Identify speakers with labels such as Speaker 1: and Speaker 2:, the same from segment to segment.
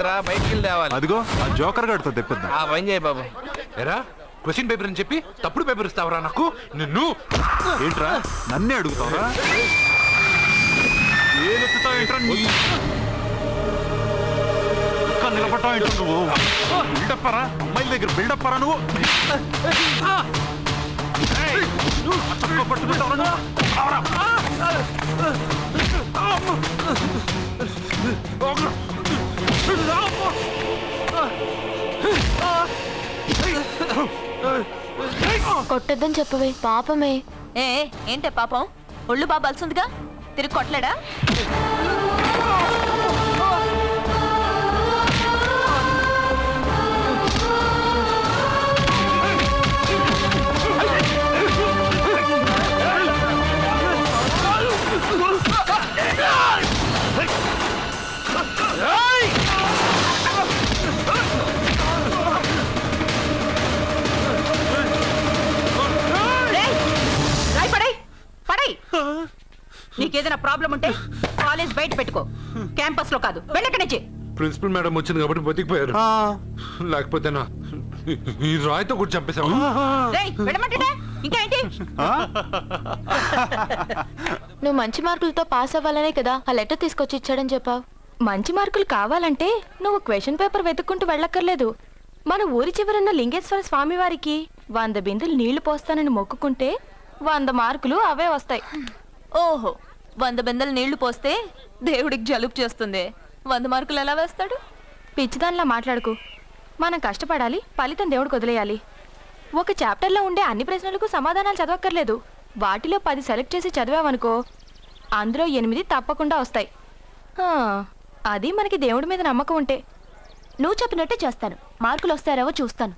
Speaker 1: కదరా వెళ్ళి తేవాలి.
Speaker 2: అదిగో ఆ జోకర్ గడితో తెప్పిద్దాం.
Speaker 1: ఆ పని చేయి బాబు.
Speaker 3: ఎరా క్వశ్చన్ పేపర్ అని చెప్పి తప్పుడు పేపర్ ఇస్తావరా నాకు? నిన్ను?
Speaker 2: ఏంట్రా? నన్నే అడుగుతావరా? ఏదెత్తుతావు ఏంట్రా నీ? ఇంకా నిలబడ్డావు ఏంట్రా నువ్వు? బిల్డప్ రా అమ్మాయిల దగ్గర బిల్డప్ నువ్వు? ఏయ్, నువ్వు చొక్కా పట్టుకుంటావురా నువ్వు? రావరా.
Speaker 4: కొట్టద్దని చెప్పవే పాపమే.
Speaker 5: ఏ ఏంటే పాపం? ఒళ్ళు బాబా అలసిందిగా? తిరిగి కొట్టలేడా? నీకేదైనా ప్రాబ్లం ఉంటే కాలేజ్ బయట పెట్టుకో. క్యాంపస్లో కాదు. వెళ్ళక్కడి నుంచి.
Speaker 3: ప్రిన్సిపల్ మేడం వచ్చింది కాబట్టి బతికిపోయారు.
Speaker 2: ఆ,
Speaker 3: లేకపోతే నా ఈ రాయితో కూడా
Speaker 5: వెళ్ళమంటే ఇంకా ఏంటి?
Speaker 4: నువ్వు మంచి మార్కులతో పాస్ అవ్వాలనే కదా ఆ లెటర్ తీసుకొచ్చి ఇచ్చాడని చెప్పావు. మంచి మార్కులు కావాలంటే నువ్వు క్వశ్చన్ పేపర్ వెతుక్కుంటూ వెళ్ళక్కర్లేదు. మన ఊరి చివరన్న లింగేశ్వర స్వామి వారికి వంద బిందులు నీళ్ళు పోస్తానని మొక్కుకుంటే వంద మార్కులు అవే వస్తాయి.
Speaker 5: ఓహో వంద బిందెలు నీళ్ళు పోస్తే దేవుడికి జలుబు చేస్తుంది. వంద మార్కులు ఎలా వేస్తాడు?
Speaker 4: పిచ్చిదానిలా మాట్లాడుకు. మనం కష్టపడాలి ఫలితం దేవుడికి వదిలేయాలి. ఒక చాప్టర్లో ఉండే అన్ని ప్రశ్నలకు సమాధానాలు చదవక్కర్లేదు. వాటిలో పది సెలెక్ట్ చేసి చదివావనుకో అందులో ఎనిమిది తప్పకుండా వస్తాయి. ఆ, అది మనకి దేవుడి మీద నమ్మకం ఉంటే.
Speaker 5: నువ్వు చెప్పినట్టే చేస్తాను. మార్కులు వస్తారేవో చూస్తాను.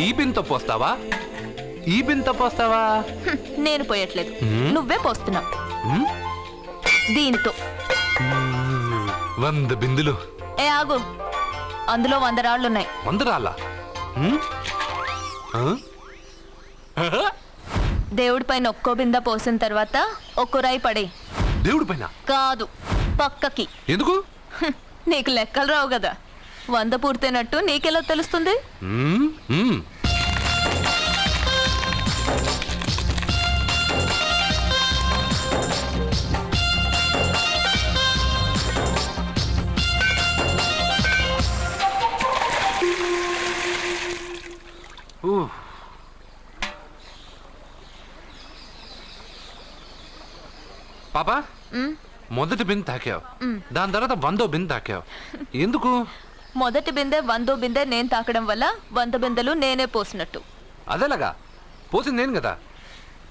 Speaker 3: ఈ బిన్తో పోస్తావా? ఈ బిన్తో పోస్తావా?
Speaker 5: నేను పోయట్లేదు? నువ్వే పోస్తున్నావు? దీనితో.
Speaker 3: వంద బిందులు.
Speaker 5: ఏ ఆగు. అందులో వంద రాళ్ళున్నాయి.
Speaker 3: వంద రాళ్ళ?
Speaker 5: దేవుడి పైన ఒక్కో బింద పోసిన తర్వాత ఒక్కో రాయి పడే.
Speaker 3: దేవుడి పైన?
Speaker 5: కాదు పక్కకి.
Speaker 3: ఎందుకు?
Speaker 5: నీకు లెక్కలు రావు కదా. వంద పూర్తయినట్టు నీకెలా తెలుస్తుంది.
Speaker 3: పాపా మొదటి బిన్ తాకావు. దాని తర్వాత వందో బిన్ తాకావు. ఎందుకు?
Speaker 5: మొదటి బిందె వందో బిందె నేను తాకడం వల్ల వంద బిందెలు నేనే పోసినట్టు.
Speaker 3: అదేలాగా? పోసింది నేను కదా.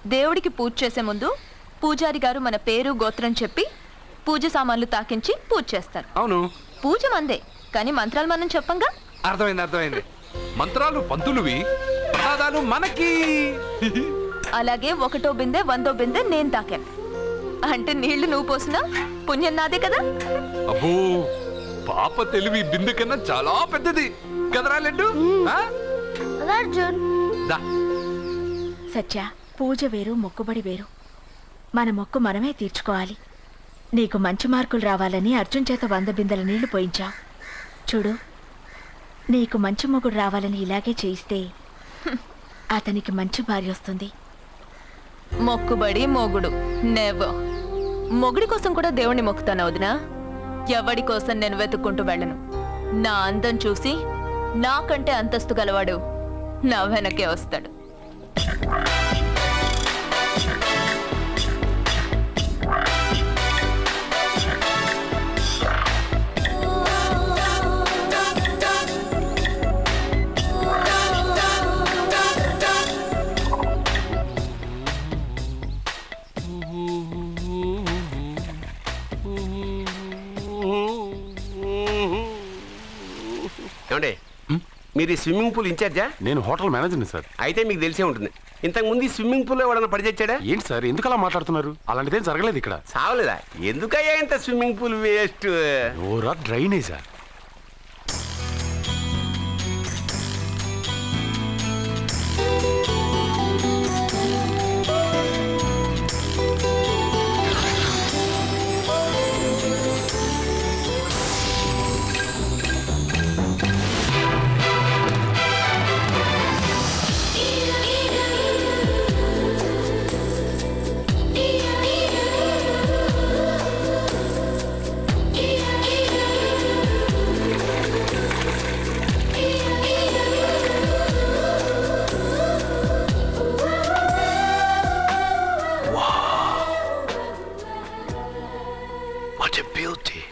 Speaker 5: దేవుడికి పూజ చేసే ముందు పూజారి గారు మన పేరు గోత్రం చెప్పి పూజ సామాన్లు తాకించి పూజ చేస్తారు.
Speaker 3: అవును.
Speaker 5: పూజ మందే కానీ మంత్రాలు మనం చెప్పంగా?
Speaker 3: అర్థమైంది అర్థమైంది. మంత్రాలు పంతులువి ప్రసాదాలు మనకి.
Speaker 5: అలాగే ఒకటో బిందె వందో బిందె నేను తాకాను. అంటే నీళ్ళు నువ్వు పోసినా పుణ్యం నాదే కదా?
Speaker 3: అబ్బో పాప తెలివి బిందు కన్నా చాలా పెద్దది. కదరా లడ్డు? దా.
Speaker 6: సత్య పూజ వేరు మొక్కుబడి వేరు. మన మొక్కు మనమే తీర్చుకోవాలి. నీకు మంచి మార్కులు రావాలని అర్జున్ చేత వంద బిందెల నీళ్ళు పోయించావు. చూడు నీకు మంచి మొగుడు రావాలని ఇలాగే చేయిస్తే అతనికి మంచి భార్య వస్తుంది.
Speaker 5: మొక్కుబడి మొగుడు. నెవర్ మొగుడి కోసం కూడా దేవుణ్ణి మొక్కుతాను వదినా? ఎవడి కోసం నేను వెతుక్కుంటూ వెళ్ళను. నా అందం చూసి నాకంటే అంతస్తు గలవాడు నా వెనకే వస్తాడు.
Speaker 1: మీరు ఈ స్విమ్మింగ్ పూల్ ఇన్ఛార్జా?
Speaker 7: నేను హోటల్ మేనేజర్ని సార్.
Speaker 1: అయితే మీకు తెలిసే ఉంటుంది. ఇంతకు ముందు ఈ స్విమ్మింగ్ పూల్ ఎవడన్నా పడి తెచ్చాడా
Speaker 7: ఏంటి సార్ ఎందుకు అలా మాట్లాడుతున్నారు? అలాంటిదేం జరగలేదు ఇక్కడ.
Speaker 1: సావలేదా? ఎందుకయ్యా ఇంత స్విమ్మింగ్ పూల్ వేస్ట్?
Speaker 7: ఓరా డ్రైనేజా?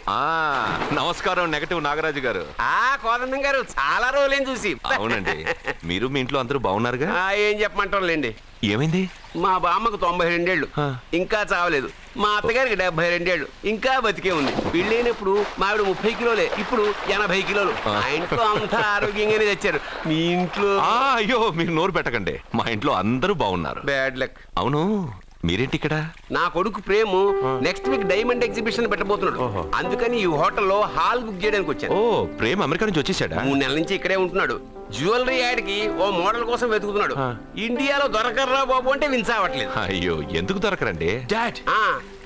Speaker 8: ఆ నమస్కారం నెగటివ్ నాగరాజు గారు.
Speaker 1: ఆ కోదండం గారు చాలా రోజులేం చూసి.
Speaker 8: అవునండి. మీరు మీ ఇంట్లో అందరూ బాగున్నారుగా?
Speaker 1: ఏం చెప్పమంటారు లేండి
Speaker 8: ఏమైంది?
Speaker 1: మా బామ్మకు తొంభై రెండేళ్ళు. ఇంకా చావలేదు. మా అత్తగారికి డెబ్బై రెండేళ్ళు. ఇంకా బతికే ఉంది. పెళ్ళైనప్పుడు మావిడ ముప్పై కిలోలే. ఇప్పుడు ఎనభై కిలోలు. మా ఇంట్లో అంతా ఆరోగ్యంగానే తెచ్చారు. మీ ఇంట్లో
Speaker 8: అయ్యో మీరు నోరు పెట్టకండి. మా ఇంట్లో అందరూ బాగున్నారు.
Speaker 1: బ్యాడ్ లక్
Speaker 8: అవును. మీరేంటి ఇక్కడ
Speaker 1: నా కొడుకు Prem next week diamond exhibition పెట్టబోతున్నాడు. అందుకని ఈ హోటల్లో హాల్ బుక్ చేయడానికి
Speaker 8: ఓ
Speaker 1: వచ్చాను
Speaker 8: ప్రేమ్ అమెరికా నుంచి వచ్చేసాడా
Speaker 1: మూడు నెలల నుంచి ఇక్కడే ఉంటున్నాడు. జ్యువెలరీ యాడ్కి ఓ మోడల్ కోసం వెతుకుతున్నాడు. ఇండియాలో దొరకర్రా బాబు అంటే విన్సావట్లేదు
Speaker 8: అయ్యో ఎందుకు దొరకరండి?
Speaker 9: డాడ్
Speaker 1: ఆ,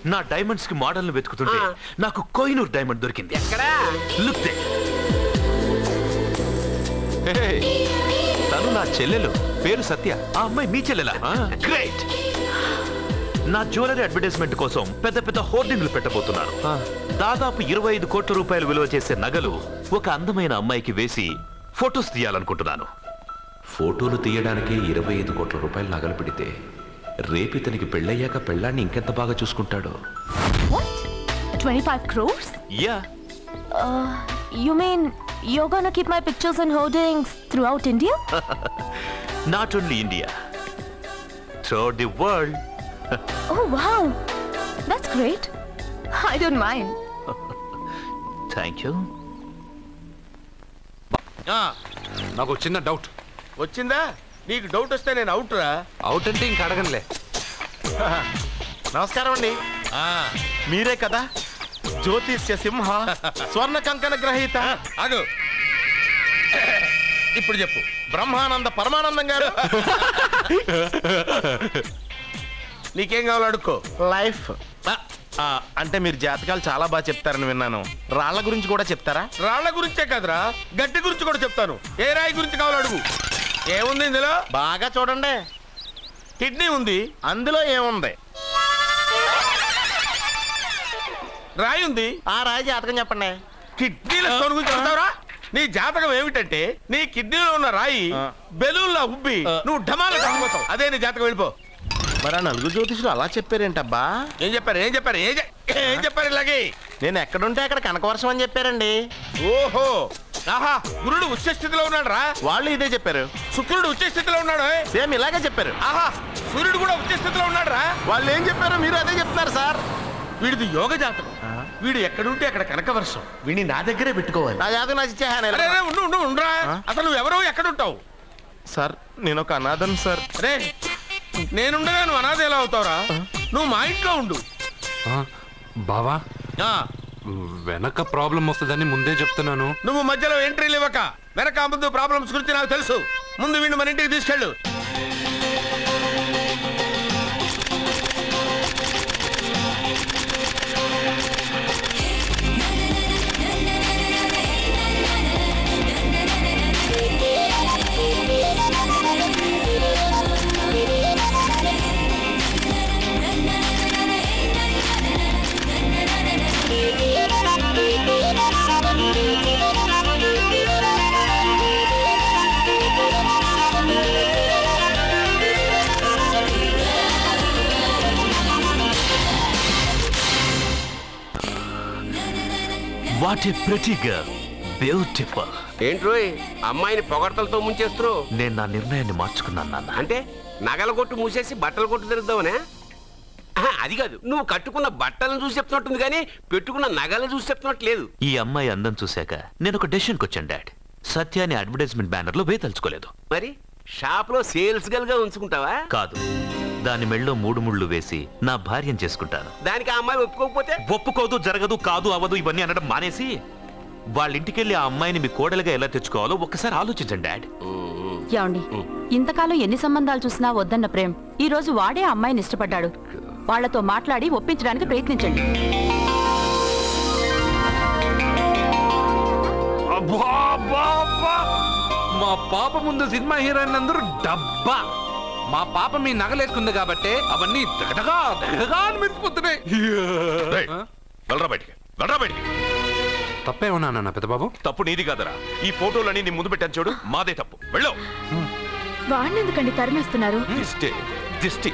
Speaker 9: నా డైమండ్స్కి మోడల్ వెతుకుతుంటే. నాకు కోహినూర్ డైమండ్ దొరికింది.
Speaker 1: ఎక్కడా?
Speaker 9: లుక్
Speaker 8: తను నా చెల్లెలు. పేరు సత్య.
Speaker 9: ఆ అమ్మాయి మీ చెల్లెలా?
Speaker 8: ఆ.
Speaker 9: గ్రేట్ నా జ్యువెలరీ అడ్వర్టైజ్మెంట్ కోసం పెద్ద పెద్ద హోర్డింగ్లు పెట్టబోతున్నాను
Speaker 8: ఆ.
Speaker 9: దాదాపు ఇరవై ఐదు కోట్ల రూపాయలు విలువ చేసే నగలు ఒక అందమైన అమ్మాయికి వేసి ఫొటోస్ తీయాలనుకుంటున్నాను.
Speaker 8: ఫోటోలు తీయడానికే ఇరవై ఐదు కోట్ల రూపాయలు నగలు పెడితే రేపు ఇతనికి పెళ్ళయ్యాక పెళ్ళాన్ని ఇంకెంత బాగా చూసుకుంటాడో?
Speaker 5: Twenty five crores
Speaker 9: yeah
Speaker 5: you mean you're gonna keep my pictures and hoardings throughout India?
Speaker 9: India
Speaker 5: Oh wow, that's great. I don't mind.
Speaker 9: Thank you
Speaker 3: నాకు చిన్న డౌట్
Speaker 1: వచ్చిందా? నీకు డౌట్ వస్తే నేను అవుట్ రా.
Speaker 3: అవుట్ అంటే ఇంక అడగనులే.
Speaker 10: నమస్కారం అండి. మీరే కదా? జ్యోతిష్య సింహ స్వర్ణ కంకణ గ్రహీత.
Speaker 1: అదు ఇప్పుడు చెప్పు.
Speaker 10: బ్రహ్మానంద పరమానందం గారు.
Speaker 1: నీకేం కావాలో అడుక్కో.
Speaker 10: లైఫ్ అంటే మీరు జాతకాలు చాలా బాగా చెప్తారని విన్నాను. రాళ్ళ గురించి కూడా చెప్తారా?
Speaker 1: రాళ్ళ గురించే కదరా. గట్టి గురించి కూడా చెప్తాను. ఏ రాయి గురించి కావాలో అడుగు. ఏముంది ఇందులో?
Speaker 10: బాగా చూడండి.
Speaker 1: కిడ్నీ ఉంది.
Speaker 10: అందులో ఏముంది?
Speaker 1: రాయి ఉంది.
Speaker 10: ఆ రాయి జాతకం చెప్పండి.
Speaker 1: కిడ్నీల స్టోన్ గురించి చెప్తావురా? నీ జాతకం ఏమిటంటే నీ కిడ్నీలో ఉన్న రాయి. బెలూన్లా ఉబ్బి. నువ్వు ఢమాల అదే నీ జాతకం వెళ్ళిపో.
Speaker 10: మరి ఆ నలుగురు జ్యోతిషులు అలా చెప్పారేంటబ్బా?
Speaker 1: ఏం చెప్పారు ఏం చెప్పారు ఏం చె- ఏం చెప్పారు ఇలాగే?
Speaker 10: నేను ఎక్కడుంటే అక్కడ కనకవర్షం అని చెప్పారండి.
Speaker 1: ఓహో! ఆహా! గురుడు ఉచ్చ స్థితిలో ఉన్నాడు రా
Speaker 10: వాళ్ళు ఇదే చెప్పారు.
Speaker 1: శుక్రుడు ఉచ్చ స్థితిలో ఉన్నాడు.
Speaker 10: సేమ్ ఇలాగే చెప్పారు.
Speaker 1: ఆహా! సూర్యుడు కూడా ఉచ్చ స్థితిలో ఉన్నాడు రా
Speaker 10: వాళ్ళు ఏం చెప్పారో మీరు అదే చెప్తున్నారు సార్.
Speaker 1: వీడిది యోగ జాతకం. వీడు ఎక్కడుంటే అక్కడ కనకవర్షం. వీడిని నా దగ్గరే పెట్టుకోవాలి.
Speaker 10: నా జాతకం నాకు ఇచ్చేహాను
Speaker 1: అరే అరే, ఉండు ఉండు ఉండురా. అసలు నువ్వు ఎవరో ఎక్కడుంటావు?
Speaker 10: సార్ నేను ఒక అనాథన్ సార్.
Speaker 1: రే నేనుండగా నువ్వు అనాథ ఎలా అవుతావురా? నువ్వు మా ఇంట్లో ఉండు.
Speaker 3: ఆ, బావా?
Speaker 1: ఆ,
Speaker 3: వెనక ప్రాబ్లం వస్తుందని ముందే చెప్తున్నాను.
Speaker 1: నువ్వు మధ్యలో ఎంట్రీలు ఇవ్వక వెనక ముందు ప్రాబ్లమ్స్ గురించి నాకు తెలుసు. ముందు వీడిని మన ఇంటికి తీసుకెళ్ళు.
Speaker 9: What a pretty girl beautiful
Speaker 1: ఏంట్రోయ్ అమ్మాయిని పొగడ్తలతో ముంచేస్తున్నావు
Speaker 9: నేను నా నిర్ణయాన్ని మార్చుకున్నాను నాన్న.
Speaker 1: అంటే నగల కొట్టు మూసేసి బట్టల కొట్టు తిరుగుదామనే? అది కాదు. నువ్వు కట్టుకున్న బట్టలను చూసి చెప్తున్నట్టుంది కానీ పెట్టుకున్న నగలను చూసి చెప్తున్నట్టు లేదు
Speaker 9: ఈ అమ్మాయి అందం చూశాక నేను ఒక డెసిషన్కి వచ్చాను డాడ్. సత్యాన్ని అడ్వర్టైజ్మెంట్ బ్యానర్లో వేయదలుచుకోలేదు
Speaker 1: మరి షాప్లో సేల్స్ గల్గా ఉంచుకుంటావా?
Speaker 9: కాదు. దాని మెళ్ళో మూడు ముళ్ళు వేసి నా భార్యను చేసుకుంటాను.
Speaker 1: దానికి ఆ అమ్మాయి ఒప్పుకోకపోతే?
Speaker 9: ఒప్పుకోదు జరగదు కాదు అవదు ఇవన్నీ అనడం మానేసి వాళ్ళ ఇంటికెళ్ళి ఆ అమ్మాయిని మీ కోడలుగా ఎలా తెచ్చుకోవాలో ఒక్కసారి ఆలోచించండి డాడ్.
Speaker 11: ఏమండి ఇంతకాలం ఎన్ని సంబంధాలు చూసినా వద్దన్న ప్రేమ్. ఈ రోజు వాడే ఆ అమ్మాయిని ఇష్టపడ్డాడు. వాళ్ళతో మాట్లాడి ఒప్పించడానికి ప్రయత్నించండి.
Speaker 3: అబ్బా, అబ్బా, అబ్బా. మా పాప ముందు సినిమా హీరోయిన్ అందరూ డబ్బా. మా పాప మీ నగలేసుకుంది కాబట్టి అవన్నీ దగదగా దగదగా అని మెరిసిపోతున్నాయి.
Speaker 8: వెళ్ళరా బయటికి వెళ్ళరా బయటికి.
Speaker 3: తప్పేమన్నా నాన్న పెద్దబాబు?
Speaker 8: తప్పు నీది కాదరా. ఈ ఫోటోలన్నీ నీ ముందు పెట్టాను చూడు మాదే తప్పు. వెళ్ళు.
Speaker 6: వాడిని ఎందుకండి తరిమేస్తున్నారు?
Speaker 8: దిష్టి దిష్టి.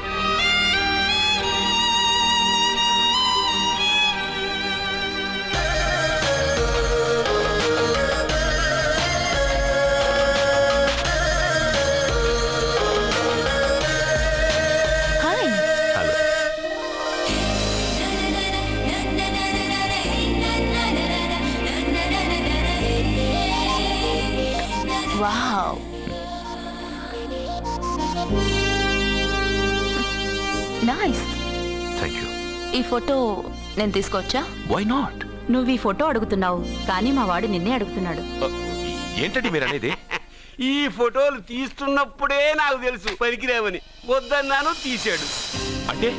Speaker 5: ఫోటో నేను తీసుకోవచ్చా?
Speaker 8: వై నాట్
Speaker 11: నువ్వు ఈ ఫోటో అడుగుతున్నావు కానీ మా వాడు నిన్నే అడుగుతున్నాడు.
Speaker 8: ఏంటండి మీరు అనేది
Speaker 1: ఈ ఫోటోలు తీస్తున్నప్పుడే నాకు తెలుసు పనికిరావని. వద్దన్నాను తీశాడు.
Speaker 8: అంటే?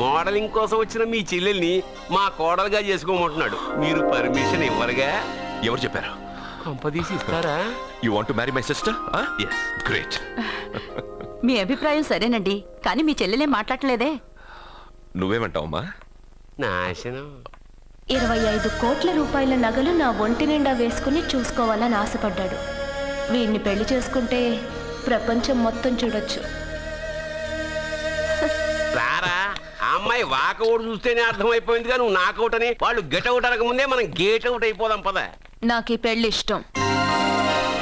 Speaker 1: మోడలింగ్ కోసం వచ్చిన మీ చెల్లెల్ని మా కోడలుగా చేసుకోమంటున్నాడు. మీరు పర్మిషన్ ఇవ్వరుగా?
Speaker 8: ఎవరు చెప్పారు?
Speaker 1: కంపదీసి ఇస్తారా?
Speaker 8: You want marry my sister yes great
Speaker 11: మీ అభిప్రాయం సరేనండి కానీ మీ చెల్లెలేం మాట్లాడలేదే
Speaker 8: నువ్వేమంటావమ్మా?
Speaker 1: నాశనం.
Speaker 12: ఇరవై ఐదు కోట్ల రూపాయల నగలు నా ఒంటి నిండా వేసుకుని చూసుకోవాలని ఆశపడ్డాడు. వీడిని పెళ్ళి చేసుకుంటే ప్రపంచం మొత్తం చూడొచ్చు.
Speaker 1: రారా ఆ అమ్మాయి వాకౌట్ చూస్తేనే అర్థమైపోయిందిగా నువ్వు నాకౌట్ అని. వాళ్ళు గెటౌట్ అనక ముందే మనం గేట్ అవుట్ అయిపోదాం పద.
Speaker 5: నాకు ఈ పెళ్ళి ఇష్టం.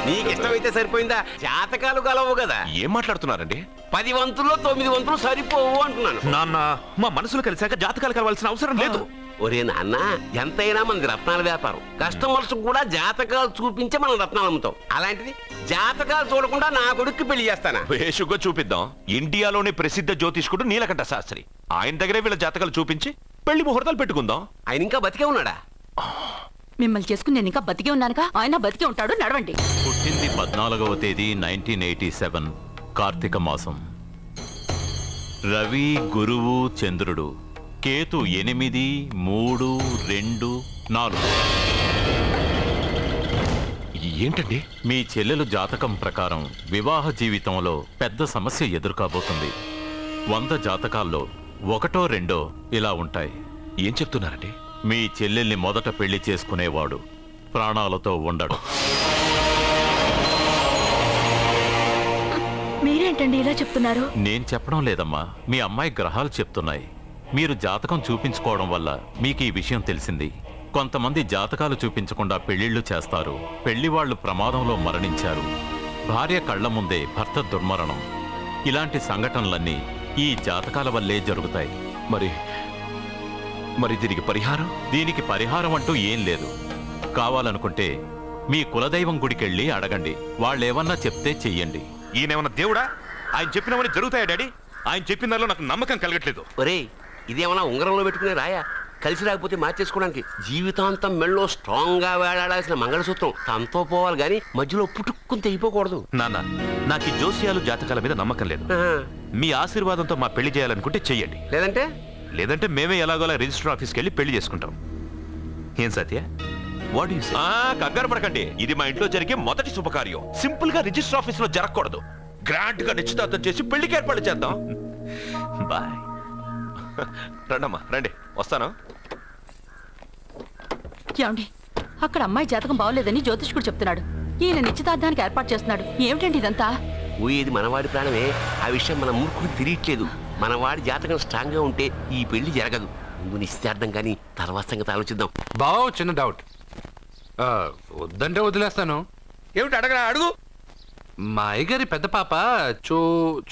Speaker 1: నీకు ఇష్టమైతే సరిపోయిందా? జాతకాలు కలవు కదా.
Speaker 8: ఏం మాట్లాడుతున్నారండి?
Speaker 1: పది వంతుల్లో తొమ్మిది వంతులు సరిపోవు అంటున్నాను.
Speaker 9: నాన్న మా మనసులు కలిసాక జాతకాలు కలవాల్సిన అవసరం లేదు.
Speaker 1: ఒరే నాన్న ఎంతైనా మనది రత్నాల వ్యాపారం. కస్టమర్స్ కూడా జాతకాలు చూపించే మనం రత్నాలు అమ్ముతాం. అలాంటిది జాతకాలు చూడకుండా నా కొడుక్కి పెళ్ళి చేస్తానా?
Speaker 8: వేషుగ్గా చూపిద్దాం. ఇండియాలోని ప్రసిద్ధ జ్యోతిష్కుడు నీలకంఠ శాస్త్రి. ఆయన దగ్గరే వీళ్ళ జాతకాలు చూపించి పెళ్ళి ముహూర్తాలు పెట్టుకుందాం.
Speaker 1: ఆయన ఇంకా బతికే ఉన్నాడా?
Speaker 11: మిమ్మల్ని చేసుకుని నేను ఇంకా బతికే ఉన్నానుగా? ఆయన బతికే ఉంటాడు నడవండి.
Speaker 13: పుట్టింది పద్నాలుగవ తేదీ నైన్టీన్ ఎయిటీ సెవెన్ కార్తీక మాసం. రవి గురువు చంద్రుడు. కేతు ఎనిమిది మూడు రెండు నాలుగు.
Speaker 8: ఏంటండి?
Speaker 13: మీ చెల్లెలు జాతకం ప్రకారం వివాహ జీవితంలో పెద్ద సమస్య ఎదుర్కాబోతుంది. వంద జాతకాల్లో ఒకటో రెండో ఇలా ఉంటాయి.
Speaker 8: ఏం చెప్తున్నారండి?
Speaker 13: మీ చెల్లెల్ని మొదట పెళ్ళి చేసుకునేవాడు. ప్రాణాలతో ఉండడు.
Speaker 6: మీరేంటండి ఇలా చెప్తున్నారు?
Speaker 13: నేను చెప్పడం లేదమ్మా. మీ అమ్మాయి గ్రహాలు చెప్తున్నాయి. మీరు జాతకం చూపించుకోవడం వల్ల మీకు ఈ విషయం తెలిసింది. కొంతమంది జాతకాలు చూపించకుండా పెళ్ళిళ్ళు చేస్తారు. పెళ్ళి వాళ్ళు ప్రమాదంలో మరణించారు. భార్య కళ్ళ ముందే భర్త దుర్మరణం. ఇలాంటి సంఘటనలన్నీ ఈ జాతకాల వల్లే జరుగుతాయి.
Speaker 8: మరి మరి దీనికి పరిహారం?
Speaker 13: దీనికి పరిహారం అంటూ ఏం లేదు. కావాలనుకుంటే మీ కులదైవం గుడికెళ్ళి అడగండి. వాళ్ళేమన్నా చెప్తే చెయ్యండి.
Speaker 9: ఈయనేమన్నా దేవుడా? ఆయన చెప్పినవన్నీ జరుగుతాయా డాడీ? ఆయన చెప్పిన దానిలో నాకు నమ్మకం కలగట్లేదు.
Speaker 1: ఒరేయ్ ఇదేమన్నా ఉంగరంలో పెట్టుకునే రాయా? కలిసి రాకపోతే మార్చేసుకోవడానికి జీవితాంతం మెళ్ళో స్ట్రాంగ్గా వేలాడాల్సిన మంగళసూత్రం తనతో పోవాలి గాని మధ్యలో పుట్టుక్కుని తెగిపోకూడదు.
Speaker 9: నాన్న నాకు ఈ జోస్యాలు జాతకాల మీద నమ్మకం లేదు. మీ ఆశీర్వాదంతో మా పెళ్ళి చేయాలనుకుంటే చెయ్యండి.
Speaker 1: లేదంటే?
Speaker 9: లేదంటే మేమే ఎలాగోలా రిజిస్టర్ ఆఫీస్కి వెళ్ళి పెళ్ళి చేసుకుంటాం. ఏం సత్య వాట్ యు
Speaker 8: ఆ కంగారు పడకండి. ఇది మా ఇంట్లో జరిగే మొదటి శుభకార్యం. సింపుల్గా రిజిస్టర్ ఆఫీస్లో జరగకూడదు. గ్రాండ్గా నిశ్చితార్థం చేసి పెళ్ళికి ఏర్పాటు చేద్దాం.
Speaker 9: బాయ్
Speaker 8: రండమ్మా రండి. వస్తాను.
Speaker 11: ఏమండి? అక్కడ అమ్మాయి జాతకం బాగోలేదని జ్యోతిష్కుడు చెప్తున్నాడు. ఈయన నిశ్చితార్థానికి ఏర్పాటు చేస్తున్నాడు. ఏమిటండి ఇదంతా?
Speaker 1: ఊయేది మనవాడి ప్రాణమే. ఆ విషయం మన మూర్ఖుడు తిరియట్లేదు మనవాడి జాతకం స్ట్రాంగ్గా ఉంటే ఈ పెళ్ళి జరగదు. ముందు నిశ్చితార్థం కానీ తర్వాత సంగతి ఆలోచిద్దాం.
Speaker 3: బావ చిన్న డౌట్ ఆ, వద్దంటే వదిలేస్తాను.
Speaker 10: ఏమిటి అడగరా అడుగు.
Speaker 3: మా అయ్యగారి పెద్ద పాప చో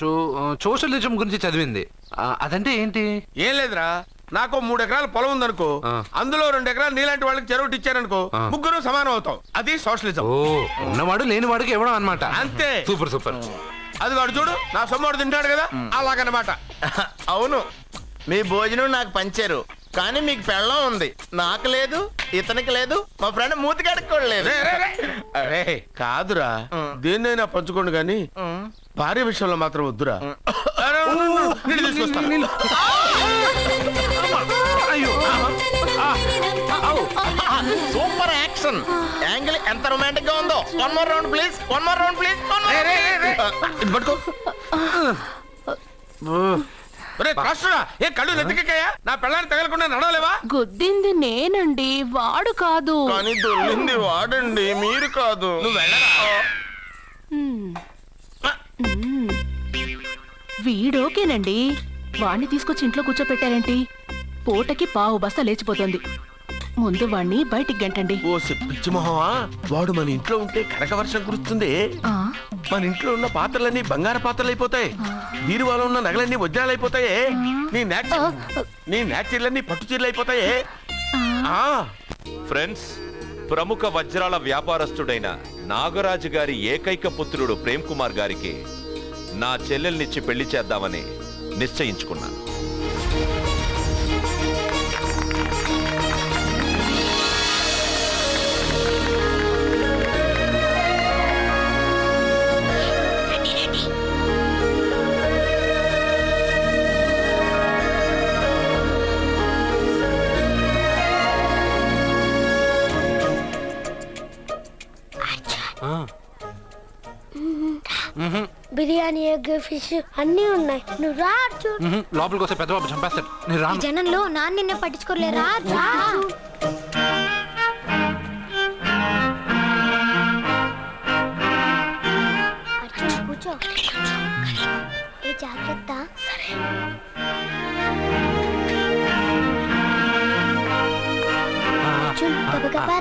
Speaker 3: చో సోషలిజం గురించి చదివింది. ఆ, అదంటే ఏంటి?
Speaker 10: ఏం లేదురా. నాకు మూడు ఎకరాల పొలం ఉందనుకో. అందులో రెండు ఎకరాలు నీలాంటి వాళ్ళకి చెరువు ఇచ్చారనుకో ముగ్గురు సమానం అవుతాం. అది సోషలిజం.
Speaker 3: ఓ ఉన్నవాడు లేనివాడికి ఇవ్వడం అనమాట
Speaker 10: అంతే.
Speaker 3: Super super.
Speaker 10: అది వాడు చూడు నా సొమ్మడు తింటాడు కదా. అలాగనమాట.
Speaker 14: అవును మీ భోజనం నాకు పంచారు కానీ మీకు పెళ్ళం ఉంది. నాకు లేదు ఇతనికి లేదు మా ఫ్రెండ్ మూతి కడుక్కోలేదు
Speaker 10: అరే కాదురా దేన్నైనా పంచుకోండి కానీ భార్య విషయంలో మాత్రం వద్దురా. తీసుకొస్తాను.
Speaker 14: యాక్షన్ యాంగిల్ ఎంత రొమాంటిక్గా ఉందో one more round please one more round please
Speaker 10: ఇది పట్టుకో. ఒరే, త్రాసుడా, ఏ కళ్ళు నెత్తికెక్కాయా? నా పెళ్ళాన్ని తగలకుండా నడవలేవా?
Speaker 5: గుద్దింది నేనండి వాడు కాదు.
Speaker 14: కానీ దొల్లింది వాడండి మీరు కాదు.
Speaker 10: నువ్వు వెళ్ళరా?
Speaker 6: వీడోకేనండి వాణ్ణి తీసుకొచ్చి ఇంట్లో కూర్చోపెట్టారేంటి? పూటకి పావు బస్తా లేచిపోతుంది. ముందు వాణ్ణి బయటికి గంటండి.
Speaker 10: ఓ పిచ్చి మొహమా? వాడు మన ఇంట్లో ఉంటే కనక వర్షం కురుస్తుంది. మన ఇంట్లో ఉన్న పాత్రలన్నీ బంగారు పాత్రలు అయిపోతాయి బీరువాలో ఉన్న నగలన్నీ వజ్రాలు అయిపోతాయి నీ నాచ్ నీ నాచీర్లన్నీ పట్టు చీరలు అయిపోతాయి ఆ.
Speaker 8: ఫ్రెండ్స్ ప్రముఖ వజ్రాల వ్యాపారస్తుడైన నాగరాజు గారి ఏకైక పుత్రుడు ప్రేమ్ కుమార్ గారికి నా చెల్లెల్నిచ్చి పెళ్ళి చేద్దామని నిశ్చయించుకున్నాను.
Speaker 15: ఫిష్ అన్నీ ఉన్నాయి. నువ్వు రా అర్జున్.
Speaker 3: లోపలికి వస్తే పెద్దబాబు చంపేస్తాడు. నేను రాను.
Speaker 15: జనంలో నాన్న నిన్నే పట్టించుకోలే రా అర్జున్. కూర్చో. ఏ జాగ్రత్త. సరే. అర్జున్ గబగబా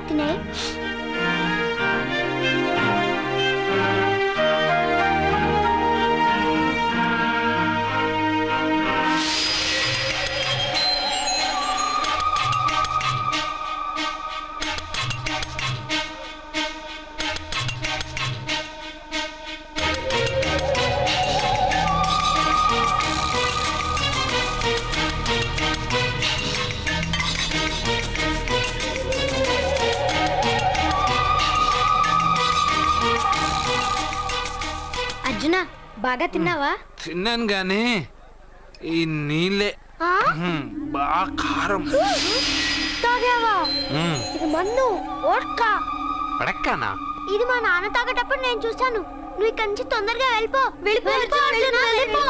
Speaker 15: బాగా తిన్నావా?
Speaker 3: తిన్నాను గానీ ఈ నీళ్ళే.
Speaker 15: ఆ?
Speaker 3: బాగా కారం.
Speaker 15: తాగావా?
Speaker 3: మ్మ్,
Speaker 15: ఇది మన్ను ఓట్కా
Speaker 3: పడక్కానా
Speaker 15: ఇది మా నాన్న తాగేటప్పుడు నేను చూశాను. నువ్వు ఇక్కడి నుంచి తొందరగా వెళ్ళిపో. వెళ్ళిపో వెళ్ళిపో అర్జున, వెళ్ళిపో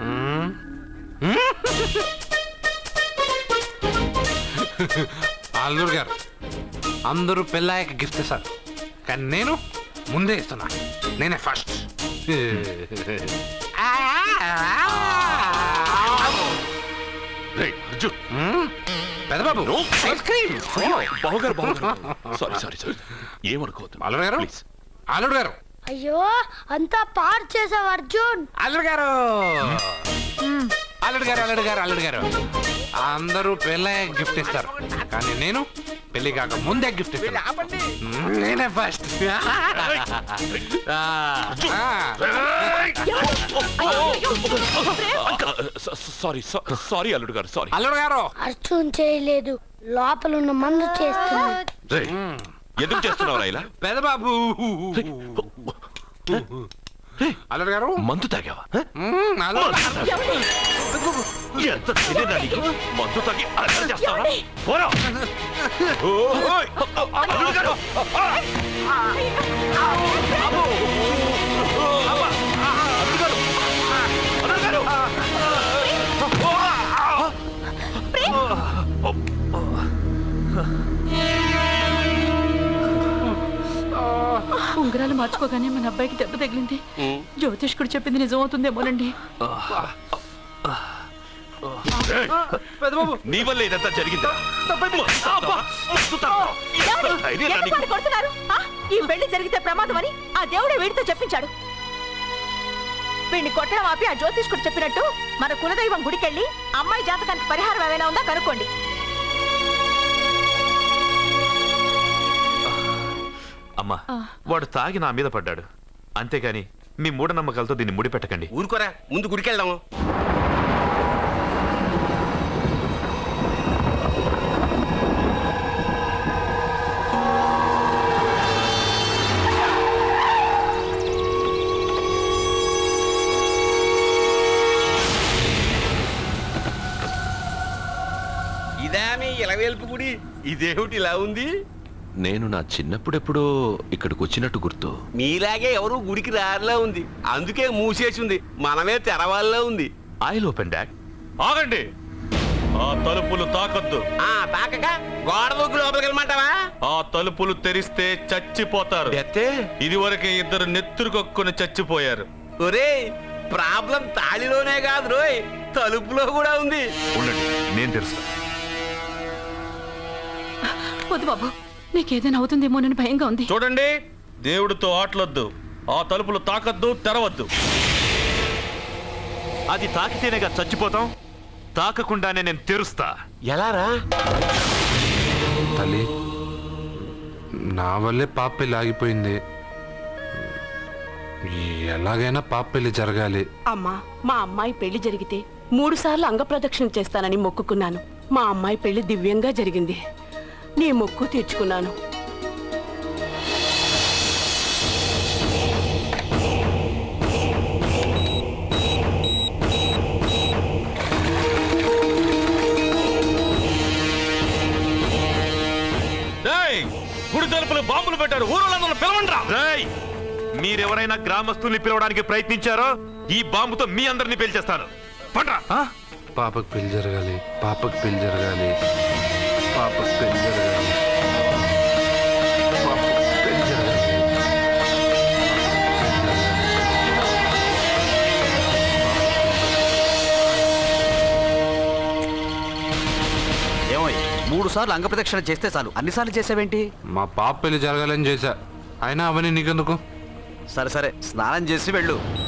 Speaker 3: మ్మ్. మ్మ్. అల్లూరు గారు అందరూ పెళ్ళాయక గిఫ్ట్ ఇస్తారు. కానీ నేను ముందే ఇస్తున్నా. నేనే ఫస్ట్ పెద్దబాబు. ఐస్ క్రీమ్
Speaker 8: బావగారు బావగారు. సారీ సారీ సారీ ఏమనుకోవద్దు
Speaker 3: అల్లుడు గారు? అల్లుడు గారు.
Speaker 15: అయ్యో అంతా పాడు చేసావు అర్జున్.
Speaker 3: అల్లుడు గారు. అల్లుడు గారు అల్లుడు గారు అల్లుడు గారు. అందరూ పెళ్ళయ్య గిఫ్ట్ ఇస్తారు. కానీ నేను పెళ్ళి కాక ముందే గిఫ్ట్ నేనే ఫస్ట్
Speaker 8: సారీ సారీ అల్లుడు గారు సారీ.
Speaker 3: అల్లుడు గారు.
Speaker 15: అర్జున్ చేయలేదు. లోపల ఉన్న మందు చేస్తుంది
Speaker 8: ఎందుకు చేస్తున్నావు ఇలా
Speaker 3: పెదబాబు. అల్లుడు గారు.
Speaker 8: మందు తాగావా? ఎంత తెలియదా నీకు మందు తాగి అలా చేస్తావా? పోరా!
Speaker 11: ఉంగరాలు మార్చుకోగానే మన అబ్బాయికి దెబ్బ తగిలింది. జ్యోతిష్కుడు చెప్పింది నిజమవుతుందేమోనండి.
Speaker 3: పెద్దబాబు.
Speaker 8: నీ వల్ల ఇదంతా జరిగిందా?
Speaker 5: కొడుతున్నారు? ఆ? ఈ పెళ్ళి జరిగితే ప్రమాదం అని ఆ దేవుడే వీడితో చెప్పించాడు. వీడిని కొట్టడం ఆపి ఆ జ్యోతిష్కుడు చెప్పినట్టు మన కులదైవం గుడికెళ్ళి అమ్మాయి జాతకానికి పరిహారం ఏమైనా ఉందా కనుక్కోండి.
Speaker 9: అమ్మా వాడు తాగి నా మీద పడ్డాడు. అంతేగాని మీ మూఢనమ్మకాలతో దీన్ని ముడిపెట్టకండి.
Speaker 1: ఊరుకోరా ముందు గుడికెళ్దాం ఇదా మీ ఇలవేల్పు గుడి. ఇదేమిటి ఇలా ఉంది?
Speaker 8: నేను నా చిన్నప్పుడెప్పుడో ఇక్కడికి వచ్చినట్టు గుర్తు.
Speaker 1: మీలాగే ఎవరు గుడికి రారులా ఉంది. అందుకే మూసేసి ఉంది మనమే తెరవాళ్ళలో ఉంది.
Speaker 9: ఐల్ ఓపెన్ డాక్ ఆగండి. ఆ తలుపులు తాకద్దు.
Speaker 1: ఆ తాకక? గోడ దూకి లోపలికి వెళ్ళమంటావా?
Speaker 9: ఆ తలుపులు తెరిస్తే చచ్చిపోతారు. ఇదివరకే ఇద్దరు నెత్తురుకొక్కుని చచ్చిపోయారు.
Speaker 1: ఒరే ప్రాబ్లం తాళిలోనే కాదు రోయ్. తలుపులో కూడా ఉంది.
Speaker 9: ఉండండి నేను తెలుస్తా
Speaker 11: వద్దు బాబు నీకేదైనా అవుతుందేమోనని భయంగా ఉంది.
Speaker 9: చూడండి దేవుడితో ఆటలొద్దు. ఆ తలుపులు తాకద్దు తెరవద్దు. అది తాకితేనేగా చచ్చిపోతాం. తాకకుండానే నేను తెరుస్తా.
Speaker 1: ఎలారా?
Speaker 3: తల్లి నా వల్లే పాప పెళ్ళి ఆగిపోయింది. ఎలాగైనా పాప పెళ్ళి జరగాలి.
Speaker 16: అమ్మా మా అమ్మాయి పెళ్ళి జరిగితే మూడు సార్లు అంగప్రదక్షిణ చేస్తానని మొక్కుకున్నాను. మా అమ్మాయి పెళ్ళి దివ్యంగా జరిగింది. నీ మొక్కు తీర్చుకున్నాను.
Speaker 9: గుడి తలుపులు బాంబులు పెట్టారు. ఊరోళ్ళందరూ రేయ్! మీరెవరైనా గ్రామస్తుల్ని పిలవడానికి ప్రయత్నించారో ఈ బాంబుతో మీ అందరిని పేల్చేస్తాను పండ్రా
Speaker 3: పాపకు పెళ్ళి జరగాలి పాపకు పెళ్ళి జరగాలి పాపకు పెళ్ళి జరగాలి.
Speaker 17: మూడు సార్లు అంగప్రదక్షిణ చేస్తే చాలు. అన్నిసార్లు చేసావేంటి?
Speaker 3: మా పాప పెళ్ళి జరగాలని చేశా. అయినా అవన్నీ నీకెందుకు?
Speaker 17: సరే సరే. స్నానం చేసి వెళ్ళు.